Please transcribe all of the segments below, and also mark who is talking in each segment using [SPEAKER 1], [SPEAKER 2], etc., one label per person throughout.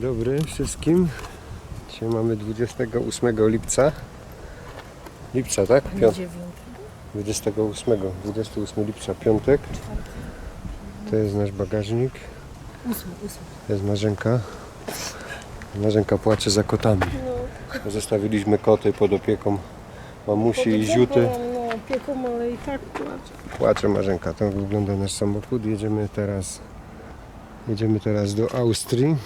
[SPEAKER 1] Dzień dobry wszystkim. Dzisiaj mamy 28 lipca. Lipca, tak? Piąt- 28, 28 lipca, piątek. To jest nasz bagażnik. To jest Marzenka. Marzenka płacze za kotami. Zostawiliśmy koty pod opieką mamusi i ziuty.
[SPEAKER 2] No, opieką, ale i tak płacze.
[SPEAKER 1] Płacze Marzenka. Tak wygląda nasz samochód. Jedziemy teraz, jedziemy teraz do Austrii.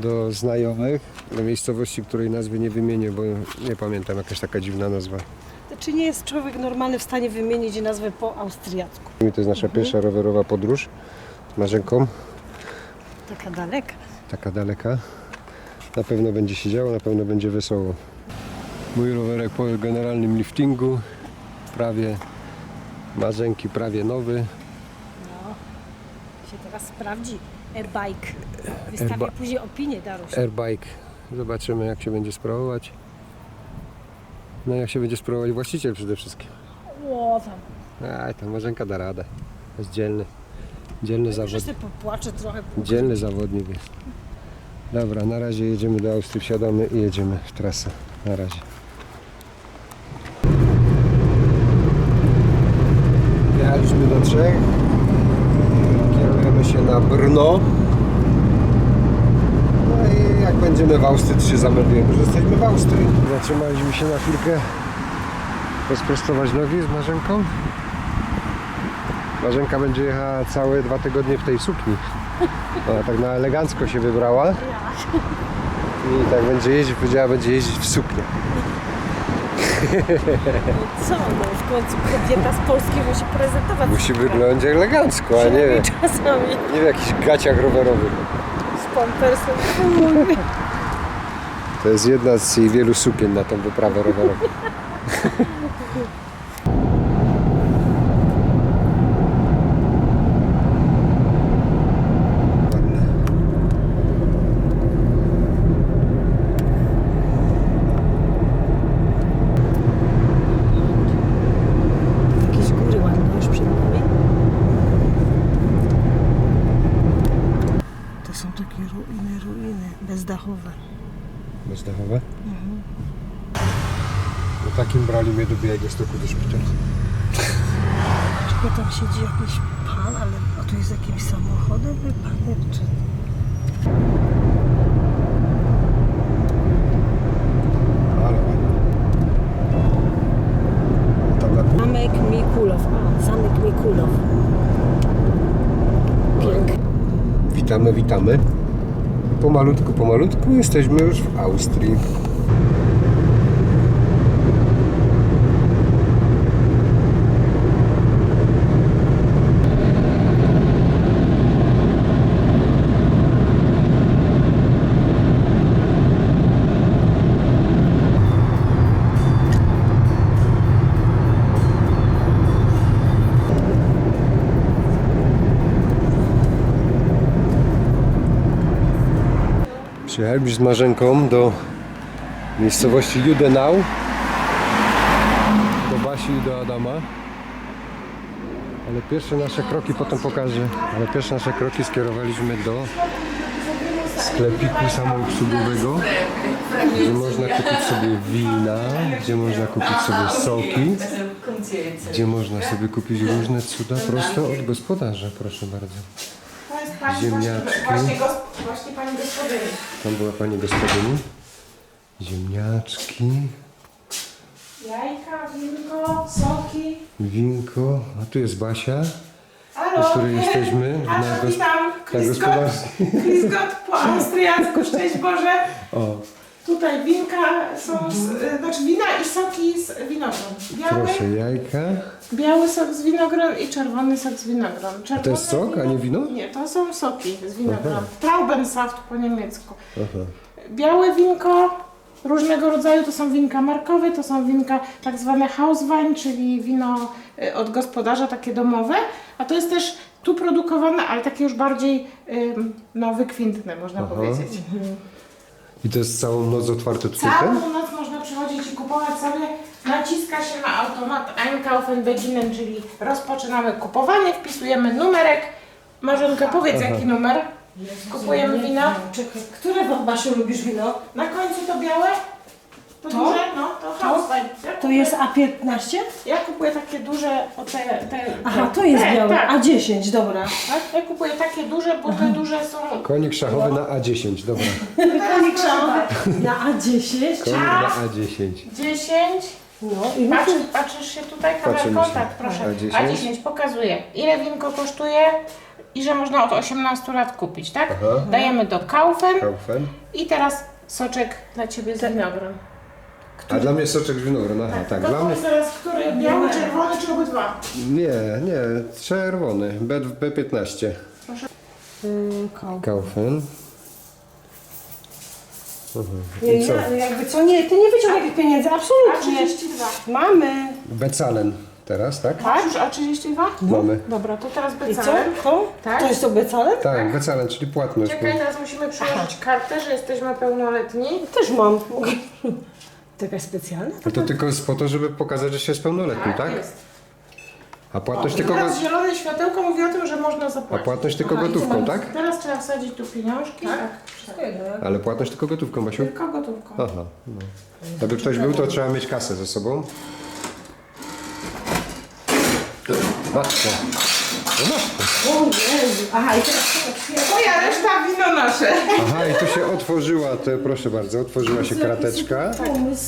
[SPEAKER 1] Do znajomych, do miejscowości, której nazwy nie wymienię, bo nie pamiętam, jakaś taka dziwna nazwa.
[SPEAKER 2] Czy nie jest człowiek normalny w stanie wymienić nazwę po austriacku?
[SPEAKER 1] I to jest nasza pierwsza rowerowa podróż z Marzenką,
[SPEAKER 2] Taka daleka.
[SPEAKER 1] taka daleka. Na pewno będzie się działo, na pewno będzie wesoło. Mój rowerek po generalnym liftingu, prawie Marzenki, prawie nowy.
[SPEAKER 2] No, się teraz sprawdzi. Airbike. Wystawię
[SPEAKER 1] Airba-
[SPEAKER 2] później opinię, Daruś.
[SPEAKER 1] Airbike. Zobaczymy jak się będzie sprawować. No jak się będzie sprawować właściciel przede wszystkim.
[SPEAKER 2] O, tam.
[SPEAKER 1] Aj, to Marzenka da radę. Jest dzielny. Dzielny zawodnik.
[SPEAKER 2] popłaczę trochę.
[SPEAKER 1] Dzielny zawodnik jest. Dobra, na razie jedziemy do Austrii, wsiadamy i jedziemy w trasę. Na razie. Jechaliśmy do Czech. Kierujemy się na Brno. No jak będziemy w Austrii, to się zameldujemy, że jesteśmy w Austrii. Zatrzymaliśmy się na chwilkę rozprostować nogi z Marzenką. Marzenka będzie jechała całe dwa tygodnie w tej sukni. Ona tak na elegancko się wybrała. I tak będzie jeździć, powiedziała, będzie jeździć w suknię.
[SPEAKER 2] Co? No, w końcu kobieta z Polski musi prezentować.
[SPEAKER 1] Musi wyglądać elegancko, a nie,
[SPEAKER 2] Przynajmniej czasami
[SPEAKER 1] nie w jakichś gaciach rowerowych.
[SPEAKER 2] Fuj.
[SPEAKER 1] To jest jedna z jej wielu sukien na tą wyprawę rowerową.
[SPEAKER 2] Jakieś góry ładne już przed nami. To są takie ruiny, ruiny bezdachowe.
[SPEAKER 1] Bezdachowe? No takim brali mnie do Białego Stoku do szpitala.
[SPEAKER 2] Czekaj, tam siedzi jakiś pan, ale a tu jest jakimś samochodem wypadek, czy...
[SPEAKER 1] Ale ładnie.
[SPEAKER 2] Zamek Mikulow. A, zamek Mikulow. Piękny.
[SPEAKER 1] Witamy, witamy. Pomalutku, pomalutku jesteśmy już w Austrii. Przyjechaliśmy z Marzenką do miejscowości Judenau. Do Basi i do Adama. Ale pierwsze nasze kroki potem pokażę. Ale pierwsze nasze kroki skierowaliśmy do sklepiku samoobsługowego, gdzie można kupić sobie wina, gdzie można kupić sobie soki, gdzie można sobie kupić różne cuda prosto od gospodarza, proszę bardzo.
[SPEAKER 3] Pani
[SPEAKER 1] Ziemniaczki.
[SPEAKER 3] Właśnie, gos- właśnie pani gospodyni.
[SPEAKER 1] Tam była pani gospodyni. Ziemniaczki,
[SPEAKER 3] Jajka, winko, soki.
[SPEAKER 1] winko, a tu jest Basia,
[SPEAKER 3] Halo.
[SPEAKER 1] do której jesteśmy na,
[SPEAKER 3] Halo,
[SPEAKER 1] gos-
[SPEAKER 3] witam.
[SPEAKER 1] na gospodarstwie.
[SPEAKER 3] Chris Scott po austriacku, szczęść Boże.
[SPEAKER 1] O,
[SPEAKER 3] Tutaj winka są, z, y, znaczy wina i soki z winogron. Biały,
[SPEAKER 1] proszę, jajka.
[SPEAKER 3] biały sok z winogron i czerwony sok z winogron. Czerwone
[SPEAKER 1] to jest sok, a nie wino?
[SPEAKER 3] Nie, to są soki z winogron.
[SPEAKER 1] Aha.
[SPEAKER 3] Traubensaft po niemiecku.
[SPEAKER 1] Aha.
[SPEAKER 3] Białe winko różnego rodzaju, to są winka markowe, to są winka tak zwane Hauswein, czyli wino y, od gospodarza, takie domowe, a to jest też tu produkowane, ale takie już bardziej ym, no, wykwintne, można powiedzieć.
[SPEAKER 1] I to jest całą noc otwarte tutaj
[SPEAKER 3] Całą
[SPEAKER 1] ten?
[SPEAKER 3] noc można przychodzić i kupować sobie, naciska się na automat Einkaufen beginnen, czyli rozpoczynamy kupowanie, wpisujemy numerek. Marzenka, powiedz
[SPEAKER 1] Aha.
[SPEAKER 3] jaki numer? Kupujemy wino.
[SPEAKER 2] Czekaj, które wam Basiu lubisz wino?
[SPEAKER 3] Na końcu to białe. To,
[SPEAKER 2] To?
[SPEAKER 3] duże? No, to. Ja
[SPEAKER 2] To
[SPEAKER 3] kupuję-
[SPEAKER 2] jest A15?
[SPEAKER 3] Ja kupuję takie duże, o te, te
[SPEAKER 2] Aha, to jest
[SPEAKER 3] te,
[SPEAKER 2] białe.
[SPEAKER 3] Tak,
[SPEAKER 2] A10, dobra.
[SPEAKER 3] tak, ja kupuję takie duże, bo te duże są...
[SPEAKER 1] Konik szachowy na A10, dobra.
[SPEAKER 2] Konik szachowy na A10.
[SPEAKER 1] Konik na A10.
[SPEAKER 3] 10.
[SPEAKER 2] No i
[SPEAKER 3] Patrz,
[SPEAKER 2] myślę,
[SPEAKER 3] patrzysz się tutaj kamerką? Tak, proszę.
[SPEAKER 1] A10?
[SPEAKER 3] A10 pokazuje, ile winko kosztuje i że można od 18 lat kupić, tak?
[SPEAKER 1] Aha.
[SPEAKER 3] Dajemy do Kaufen
[SPEAKER 1] Kaufen.
[SPEAKER 3] i teraz soczek dla Ciebie z winogron.
[SPEAKER 1] A dla mnie soczek z winogron, aha, tak.
[SPEAKER 3] To
[SPEAKER 1] Dla mnie...
[SPEAKER 3] teraz, który biały, czerwony czy obydwa?
[SPEAKER 1] Nie, nie, czerwony, B, B15.
[SPEAKER 2] Yy, koł.
[SPEAKER 1] Kaufen.
[SPEAKER 2] Nie,
[SPEAKER 1] I co?
[SPEAKER 2] ja, jakby co, nie, ty nie wyciągaj tych pieniędzy, absolutnie.
[SPEAKER 3] A32.
[SPEAKER 2] Mamy.
[SPEAKER 1] Becalen teraz, tak?
[SPEAKER 3] Tak? Już A32?
[SPEAKER 1] Mamy.
[SPEAKER 3] Dobra, to teraz
[SPEAKER 2] I co?
[SPEAKER 3] becalen.
[SPEAKER 2] To?
[SPEAKER 3] Tak.
[SPEAKER 2] To jest to becalen?
[SPEAKER 1] Tak, becalen, czyli płatność.
[SPEAKER 3] Czekaj, teraz musimy przyłożyć kartę, że jesteśmy pełnoletni.
[SPEAKER 2] Też mam. Mogę- Taka specjalna?
[SPEAKER 1] No to tylko jest po to, żeby pokazać, że się jest pełnoletni, tak?
[SPEAKER 3] Jest.
[SPEAKER 1] A płatność tylko,
[SPEAKER 3] Teraz
[SPEAKER 1] go...
[SPEAKER 3] zielone światełko mówi o tym, że można
[SPEAKER 1] A
[SPEAKER 3] zapłacić.
[SPEAKER 1] płatność tylko
[SPEAKER 3] Aha, i co
[SPEAKER 1] gotówką,
[SPEAKER 3] mam-
[SPEAKER 1] tak?
[SPEAKER 3] Teraz trzeba wsadzić tu pieniążki. Tak.
[SPEAKER 1] Ale płatność tylko gotówką, Basiu?
[SPEAKER 3] Tylko gotówką.
[SPEAKER 1] Aha, no. Aby ktoś był, to trzeba mieć kasę ze sobą. Matko.
[SPEAKER 2] O Jezu. Aha, i teraz
[SPEAKER 3] Moja reszta wino nasze.
[SPEAKER 1] Aha, i tu się otworzyła, te, proszę bardzo, otworzyła się krateczka.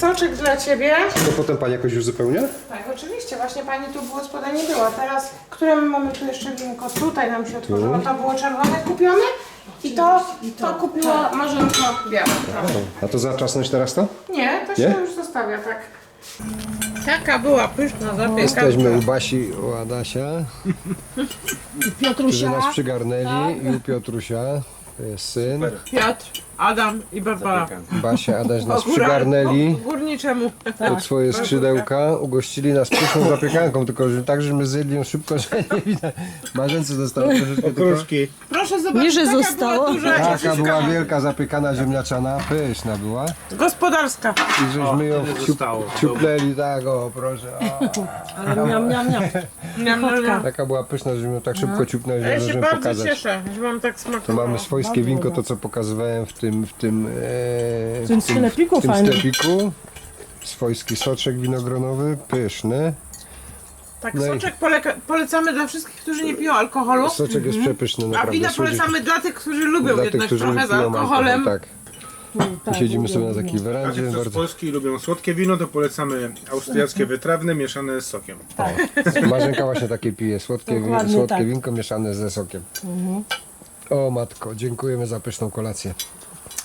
[SPEAKER 3] Soczek dla Ciebie.
[SPEAKER 1] To potem pani jakoś uzupełnia?
[SPEAKER 3] Tak, oczywiście, właśnie Pani tu było spoda nie była. Teraz, które my mamy tu jeszcze winko? Tutaj nam się otworzyło, to było czerwone kupione i to, to kupiła Marzenka białe. Tak.
[SPEAKER 1] A to zaczasnąć teraz to?
[SPEAKER 3] Nie, to się
[SPEAKER 1] Nie?
[SPEAKER 3] już zostawia, tak. Taka była pyszna zapiekanka.
[SPEAKER 1] Jesteśmy u Basi, u Adasia, którzy
[SPEAKER 2] Piotrusia.
[SPEAKER 1] nas przygarnęli i u Piotrusia, syn.
[SPEAKER 4] Piotr, Adam i Barbara.
[SPEAKER 1] Basia, Adaś nas
[SPEAKER 4] Góra-
[SPEAKER 1] przygarnęli
[SPEAKER 4] Górniczemu.
[SPEAKER 1] pod swoje skrzydełka, ugościli nas pyszną zapiekanką, tylko że tak, żeśmy zjedli ją szybko, że nie widać. Marzence zostało troszeczkę tylko.
[SPEAKER 5] Okruszki.
[SPEAKER 4] Proszę zobaczyć,
[SPEAKER 2] Nie, że
[SPEAKER 4] taka
[SPEAKER 2] zostało.
[SPEAKER 4] była duża
[SPEAKER 1] Taka była wielka zapiekana ziemniaczana, pyszna była.
[SPEAKER 4] Gospodarska.
[SPEAKER 1] I żeśmy ją ciup,
[SPEAKER 5] zostało.
[SPEAKER 1] ciupleli, tak o proszę. O.
[SPEAKER 2] Ale miam, miam, miam.
[SPEAKER 4] Miam, miam, miam.
[SPEAKER 1] Taka była pyszna, żeśmy ją tak szybko ciupnęli, że
[SPEAKER 4] Ja się
[SPEAKER 1] możemy
[SPEAKER 4] bardzo
[SPEAKER 1] pokazać.
[SPEAKER 4] cieszę, że mam tak
[SPEAKER 1] To
[SPEAKER 4] smakowało.
[SPEAKER 1] mamy swojskie winko, to co pokazywałem w tym, w tym, e, w
[SPEAKER 2] tym sklepiku
[SPEAKER 1] w tym
[SPEAKER 2] fajnym.
[SPEAKER 1] sklepiku. Swojski soczek winogronowy, pyszny.
[SPEAKER 4] Tak,
[SPEAKER 1] No i-
[SPEAKER 4] soczek poleka- polecamy dla wszystkich, którzy nie piją alkoholu,
[SPEAKER 1] Soczek jest przepyszny,
[SPEAKER 4] a
[SPEAKER 1] naprawdę.
[SPEAKER 4] wina
[SPEAKER 1] służy
[SPEAKER 4] polecamy dla tych, którzy lubią
[SPEAKER 1] dla tych,
[SPEAKER 4] jednak
[SPEAKER 1] którzy
[SPEAKER 4] trochę z
[SPEAKER 1] piją
[SPEAKER 4] alkoholem.
[SPEAKER 1] alkohol, Tak. I siedzimy sobie na takiej
[SPEAKER 5] A
[SPEAKER 1] werandzie,
[SPEAKER 5] ci, co z
[SPEAKER 1] bardzo
[SPEAKER 5] Polski lubią słodkie wino, to polecamy austriackie wytrawne mieszane z sokiem.
[SPEAKER 1] Marzenka właśnie takie pije, słodkie, wi-
[SPEAKER 2] Dokładnie
[SPEAKER 1] słodkie
[SPEAKER 2] tak.
[SPEAKER 1] winko mieszane ze sokiem. O matko, dziękujemy za pyszną kolację.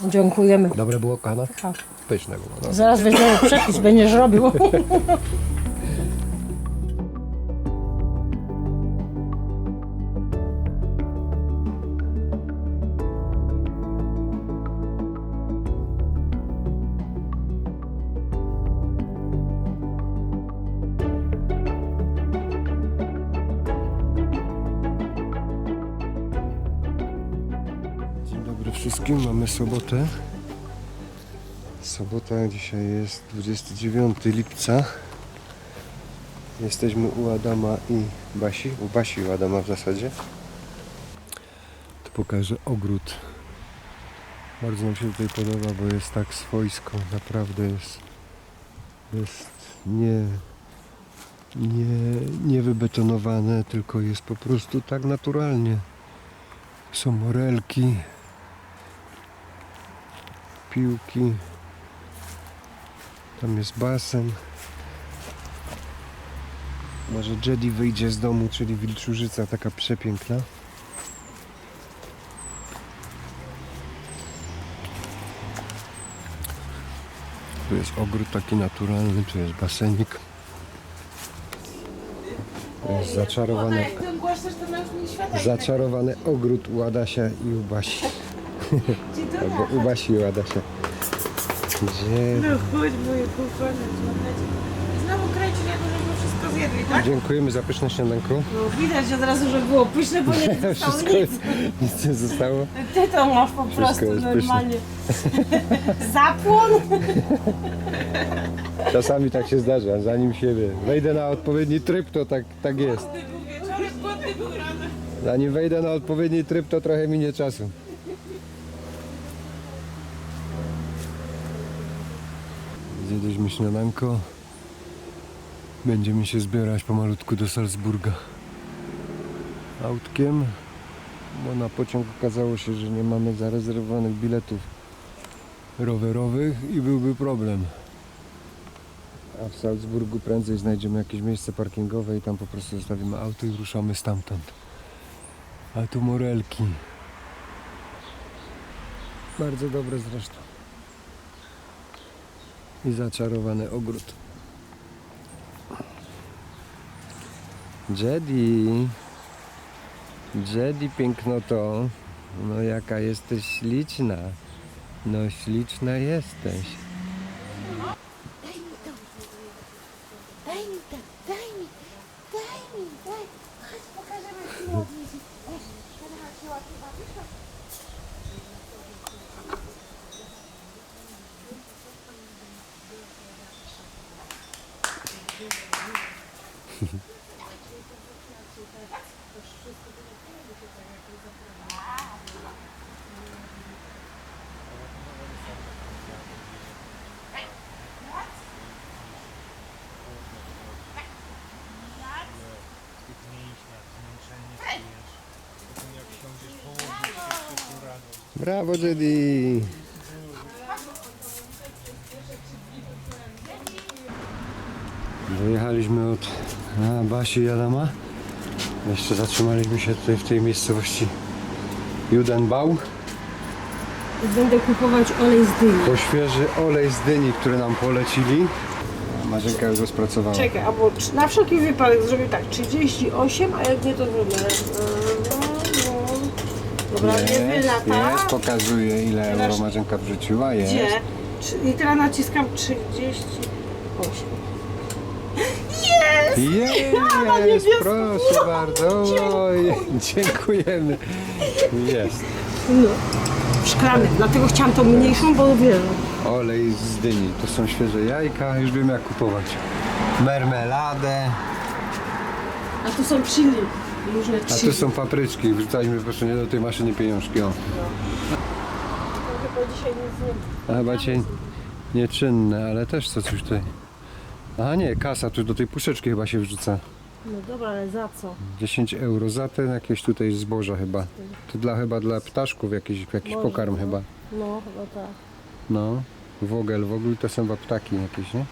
[SPEAKER 2] Dziękujemy.
[SPEAKER 1] Dobre było, kochana?
[SPEAKER 2] Tak.
[SPEAKER 1] Pyszne było. No.
[SPEAKER 2] Zaraz weźmiemy przepis, będziesz robił.
[SPEAKER 1] sobotę. Sobota, dzisiaj jest 29 lipca. Jesteśmy u Adama i Basi, u Basi i Adama w zasadzie. Tu pokażę ogród. Bardzo nam się tutaj podoba, bo jest tak swojsko, naprawdę jest, jest nie, nie, nie wybetonowane, tylko jest po prostu tak naturalnie. Są morelki, piłki, tam jest basen. Może Jedi wyjdzie z domu, czyli wilczurzyca taka przepiękna. Tu jest ogród taki naturalny, tu jest basenik. To jest zaczarowany. Zaczarowany ogród u Adasia i u Basi. Albo u Basi i u Adasia. Gdzie?
[SPEAKER 4] No chodź moje kochane.
[SPEAKER 3] Znowu kręci niego, żeby wszystko zjedli, tak?
[SPEAKER 1] Dziękujemy za pyszne śniadanko.
[SPEAKER 2] No, widać od razu, że było pyszne, bo nie zostało
[SPEAKER 1] Wszystko
[SPEAKER 2] nic.
[SPEAKER 1] nic nie zostało.
[SPEAKER 2] Ty to masz po prostu
[SPEAKER 1] jest pyszne.
[SPEAKER 2] normalnie. Zapłon?
[SPEAKER 1] Czasami tak się zdarza, zanim się wie. Wejdę na odpowiedni tryb, to tak, tak jest.
[SPEAKER 4] Wieczorem głodny był rano.
[SPEAKER 1] Zanim wejdę na odpowiedni tryb, to trochę minie czasu. Zjedliśmy śniadanko. Będziemy się zbierać pomalutku do Salzburga. Autkiem, bo na pociąg okazało się, że nie mamy zarezerwowanych biletów rowerowych i byłby problem. A w Salzburgu prędzej znajdziemy jakieś miejsce parkingowe i tam po prostu zostawimy auto i ruszamy stamtąd. A tu morelki. Bardzo dobre zresztą. I zaczarowany ogród. Jedi. Jedi pięknoto. No jaka jesteś śliczna. No śliczna jesteś. Brawo Jedi! Dojechaliśmy od Basi i Adama. Jeszcze zatrzymaliśmy się tutaj w tej miejscowości Judenbau.
[SPEAKER 2] Będę kupować olej z dyni.
[SPEAKER 1] Po świeży olej z dyni, który nam polecili. Marzenka już go spracowała.
[SPEAKER 2] Czekaj, albo na wszelki wypadek zrobię tak, 38, a jak nie to wyda. Dobra, nie
[SPEAKER 1] Jest,
[SPEAKER 2] wylata.
[SPEAKER 1] jest, pokazuje ile euro
[SPEAKER 2] Teraz-
[SPEAKER 1] Marzenka wrzuciła, jest.
[SPEAKER 2] Gdzie? Trzy- I teraz naciskam 38.
[SPEAKER 1] Jest, proszę bardzo. Oj, dziękujemy. Jest.
[SPEAKER 2] No. Szklanek, dlatego chciałam tą mniejszą, bo wiesz.
[SPEAKER 1] Olej z dyni. To są świeże jajka, już wiem jak kupować. Mermeladę,
[SPEAKER 2] A tu są chili. Różne
[SPEAKER 1] a tu są papryczki. Wrzucaliśmy po prostu nie do tej maszyny pieniążki. O.
[SPEAKER 2] Chyba dzisiaj nic nie
[SPEAKER 1] A chyba cię nieczynne, ale też co coś tutaj. A nie, kasa tu do tej puszeczki chyba się wrzuca.
[SPEAKER 2] No dobra, ale za co?
[SPEAKER 1] 10 euro za ten jakieś tutaj zboża chyba. To dla chyba dla ptaszków jakiś, jakiś
[SPEAKER 2] Może,
[SPEAKER 1] pokarm
[SPEAKER 2] no.
[SPEAKER 1] chyba.
[SPEAKER 2] No, chyba tak.
[SPEAKER 1] No, wogel, w ogóle to są chyba ptaki jakieś, nie?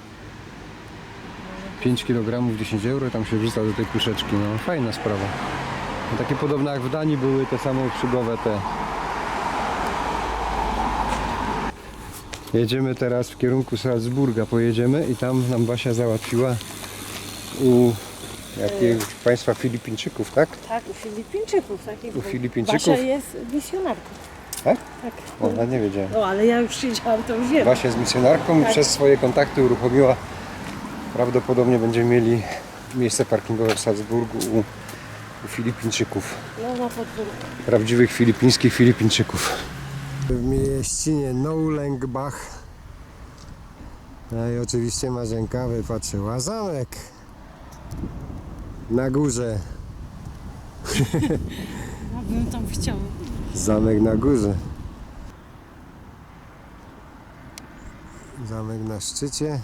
[SPEAKER 1] 5 kg 10 euro tam się wrzuca do tej puszeczki, no fajna sprawa. No, takie podobne jak w Danii były te samouprzygowe te. Jedziemy teraz w kierunku Salzburga, pojedziemy i tam nam Basia załatwiła u jakiegoś państwa Filipińczyków, tak?
[SPEAKER 2] Tak, u Filipińczyków. Takich,
[SPEAKER 1] U Filipińczyków?
[SPEAKER 2] Basia jest misjonarką.
[SPEAKER 1] Tak?
[SPEAKER 2] Tak.
[SPEAKER 1] O, ja nie wiedziałem.
[SPEAKER 2] No, ale ja już siedziałam, to już wiem.
[SPEAKER 1] Basia jest misjonarką i
[SPEAKER 2] Tak.
[SPEAKER 1] przez swoje kontakty uruchomiła. Prawdopodobnie będziemy mieli miejsce parkingowe w Salzburgu u, u Filipińczyków.
[SPEAKER 2] No, na.
[SPEAKER 1] Prawdziwych filipińskich Filipińczyków. W mieścinie Noulengbach. No i oczywiście Marzenka wypatrzyła zamek. Na górze.
[SPEAKER 2] Ja bym tam chciała.
[SPEAKER 1] Zamek na górze. Zamek na szczycie.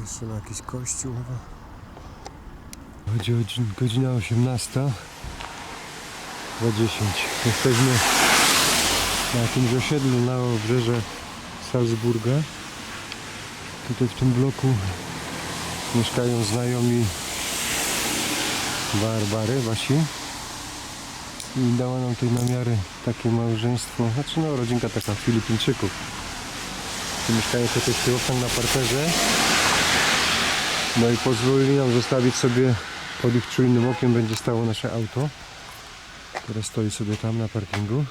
[SPEAKER 1] Jeszcze ma jakiś kościół chyba. Chodzi o godzi- godzina 18. Za 10. Jesteśmy na jakimś osiedlu na obrzeże Salzburga. Tutaj w tym bloku mieszkają znajomi Barbary, Wasi. I dała nam tutaj na miarę takie małżeństwo, znaczy no rodzinka taka Filipińczyków. Mieszkają tutaj w na parterze. No i pozwolili nam zostawić sobie pod ich czujnym okiem będzie stało nasze auto, które stoi sobie tam na parkingu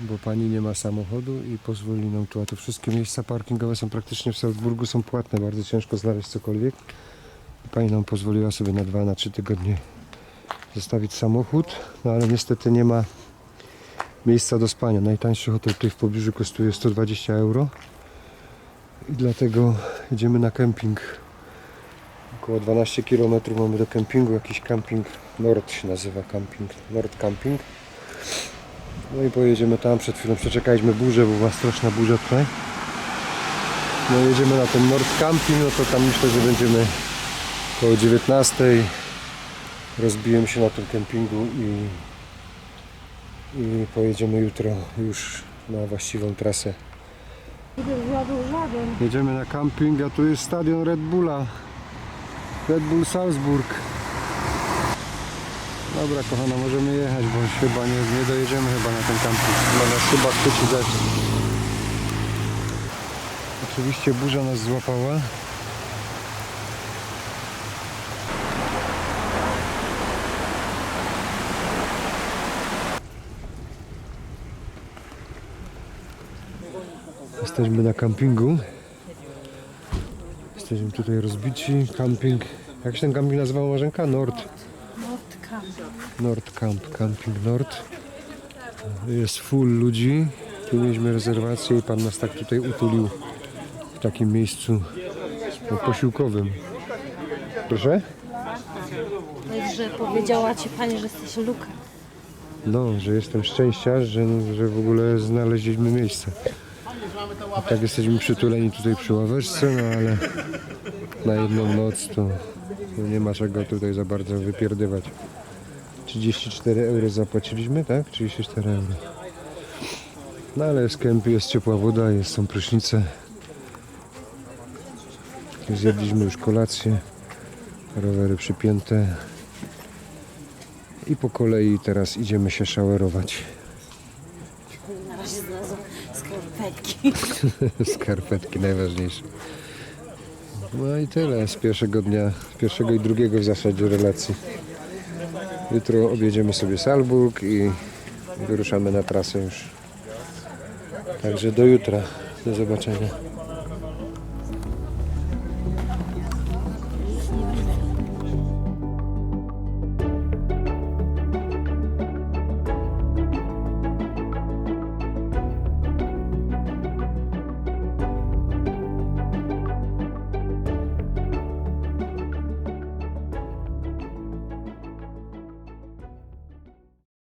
[SPEAKER 1] bo pani nie ma samochodu i pozwoli nam tu, a to wszystkie miejsca parkingowe są praktycznie w Salzburgu, są płatne, bardzo ciężko znaleźć cokolwiek. Pani nam pozwoliła sobie na dwa, na trzy tygodnie zostawić samochód, no ale niestety nie ma miejsca do spania. Najtańszy hotel tutaj w pobliżu kosztuje 120 euro i dlatego idziemy na kemping Około 12 km mamy do kempingu, jakiś camping Nord się nazywa camping, Nord Camping. No i pojedziemy tam, przed chwilą przeczekaliśmy burzę, bo była straszna burza tutaj. No jedziemy na ten Nord Camping, no to tam myślę, że będziemy około 19. Rozbijemy się na tym kempingu i, i pojedziemy jutro już na właściwą trasę. Jedziemy na camping, a tu jest stadion Red Bulla. Red Bull Salzburg. Dobra kochana, możemy jechać, bo chyba nie, nie dojedziemy chyba na ten camping. Chyba nas chyba chwyci deszcz. Oczywiście burza nas złapała. Jesteśmy na kampingu. Jesteśmy tutaj rozbici. Camping. Jak się ten camping nazywał Marzenka? Nord. Nord Camp. Camping Nord. Jest full ludzi. Tu mieliśmy rezerwację i pan nas tak tutaj utulił w takim miejscu posiłkowym. Proszę?
[SPEAKER 2] Że powiedziała ci pani, że jesteś Luka.
[SPEAKER 1] No, że jestem szczęścia, że, że w ogóle znaleźliśmy miejsce. Tak jesteśmy przytuleni tutaj przy ławeczce, no ale na jedną noc to, nie ma czego tutaj za bardzo wypierdywać. 34 euro zapłaciliśmy, tak? 34 euro. No ale jest kemp, jest ciepła woda, jest, są prysznice. Zjedliśmy już kolację, rowery przypięte. I po kolei teraz idziemy się szawerować.
[SPEAKER 2] Na razie znalazłam skarpetki.
[SPEAKER 1] Skarpetki najważniejsze. No i tyle z pierwszego dnia, pierwszego i drugiego w zasadzie relacji. Jutro objedziemy sobie Salzburg i wyruszamy na trasę już. Także do jutra. Do zobaczenia.